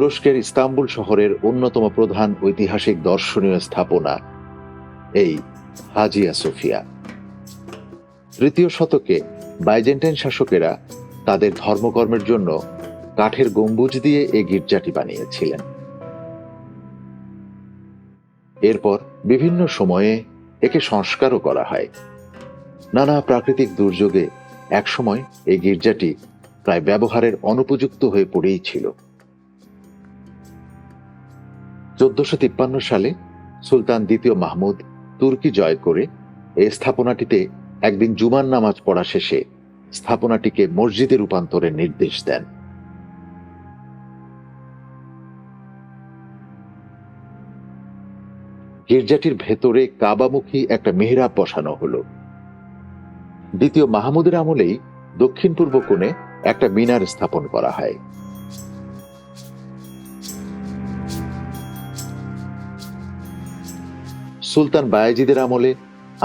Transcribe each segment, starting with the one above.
তুরস্কের ইস্তাম্বুল শহরের অন্যতম প্রধান ঐতিহাসিক দর্শনীয় স্থাপনা, এই হাজিয়া সোফিয়া। তৃতীয় শতকে বাইজেন্টাইন শাসকেরা তাদের ধর্মকর্মের জন্য কাঠের গম্বুজ দিয়ে এই গির্জাটি বানিয়েছিলেন। এরপর বিভিন্ন সময়ে একে সংস্কারও করা হয়। নানা প্রাকৃতিক দুর্যোগে একসময় এই গির্জাটি প্রায় ব্যবহারের অনুপযুক্ত হয়ে পড়েই ছিল। চোদ্দশো তিপ্পান্ন সালে সুলতান দ্বিতীয় মাহমুদ তুর্কি জয় করে এই স্থাপনাটিতে একদিন জুমার নামাজ পড়া শেষে স্থাপনাটিকে মসজিদে রূপান্তরের নির্দেশ দেন। গির্জাটির ভেতরে কাবামুখী একটা মেহরাব বসানো হলো। দ্বিতীয় মাহমুদের আমলেই দক্ষিণ পূর্ব কোণে একটা মিনার স্থাপন করা হয়। সুলতান বায়েজিদের আমলে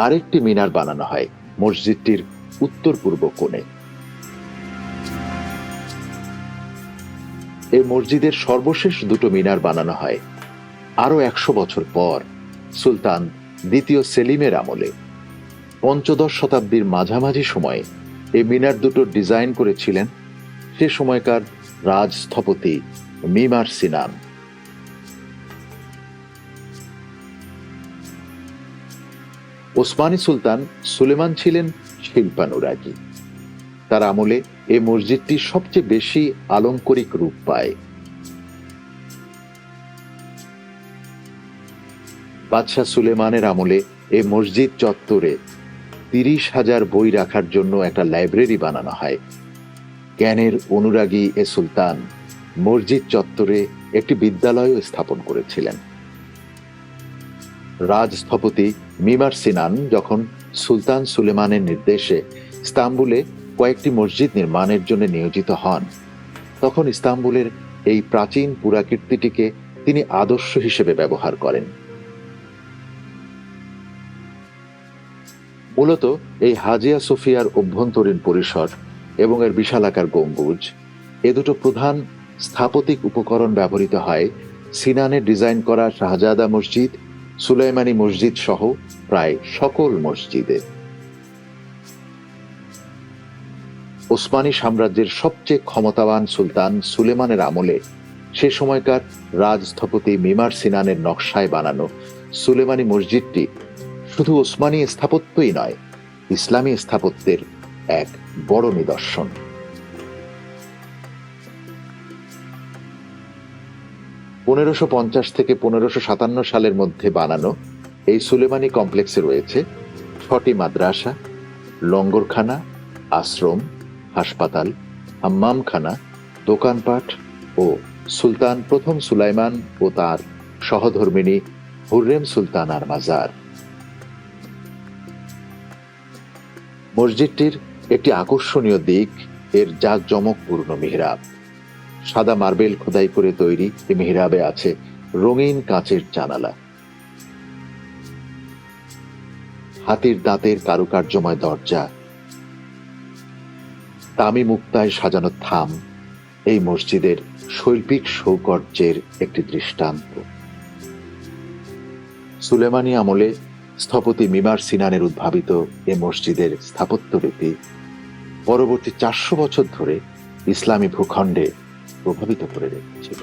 আরেকটি মিনার বানানো হয় মসজিদটির উত্তর পূর্ব কোণে। এই মসজিদের সর্বশেষ দুটো মিনার বানানো হয় আরও একশো বছর পর সুলতান দ্বিতীয় সেলিমের আমলে। পঞ্চদশ শতাব্দীর মাঝামাঝি সময়ে এই মিনার দুটো ডিজাইন করেছিলেন সে সময়কার রাজ স্থপতি মিমার সিনান। ওসমানী সুলতান সুলেমান ছিলেন শিল্পানুরাগী। তার আমলে এ মসজিদটি সবচেয়ে বেশি আলঙ্করিক রূপ পায়। বাদশাহ সুলেমানের আমলে এ মসজিদ চত্বরে তিরিশ হাজার বই রাখার জন্য একটা লাইব্রেরি বানানো হয়। জ্ঞানের অনুরাগী এ সুলতান মসজিদ চত্বরে একটি বিদ্যালয়ও স্থাপন করেছিলেন। রাজস্থপতি মিমার সিনান যখন সুলতান সুলেমানের নির্দেশে ইস্তাম্বুলে কয়েকটি মসজিদ নির্মাণের জন্য নিয়োজিত হন, তখন ইস্তাম্বুলের এই প্রাচীন পুরাকীর্তিটিকে তিনি আদর্শ হিসেবে ব্যবহার করেন। মূলত এই হাজিয়া সোফিয়ার অভ্যন্তরীণ পরিসর এবং এর বিশালাকার গম্বুজ, এ দুটো প্রধান স্থাপতিক উপকরণ ব্যবহৃত হয় সিনানের ডিজাইন করা শাহজাদা মসজিদ সুলাইমানি মসজিদ সহ প্রায় সকল মসজিদে। ওসমানী সাম্রাজ্যের সবচেয়ে ক্ষমতাবান সুলতান সুলেমানের আমলে সে সময়কার রাজস্থপতি মিমার সিনানের নকশায় বানানো সুলেমানি মসজিদটি শুধু ওসমানী স্থাপত্যই নয়, ইসলামী স্থাপত্যের এক বড় নিদর্শন। পনেরোশো পঞ্চাশ থেকে পনেরোশো সাতান্ন সালের মধ্যে বানানো এই সুলেমানি কমপ্লেক্সে রয়েছে ছটি মাদ্রাসা, লঙ্গরখানা, আশ্রম, হাসপাতাল, হাম্মামখানা, দোকানপাট ও সুলতান প্রথম সুলাইমান ও তার সহধর্মিনী হুররেম সুলতানার মাজার। মসজিদটির একটি আকর্ষণীয় দিক এর জাঁকজমকপূর্ণ মেহরাব। সাদা মার্বেল খোদাই করে তৈরি মেহরাবে আছে রঙিন কাঁচের জানালা। হাতির দাঁতের কারুকার্যময় দরজা। তামি মুক্তায় সাজানো থাম, এই মসজিদের শৈল্পিক সৌকর্যের একটি দৃষ্টান্ত। সুলেমানি আমলে স্থপতি মিমার সিনানের উদ্ভাবিত এ মসজিদের স্থাপত্যরীতি পরবর্তী চারশো বছর ধরে ইসলামী ভূখণ্ডে প্রভাবিত করে রেখেছিল।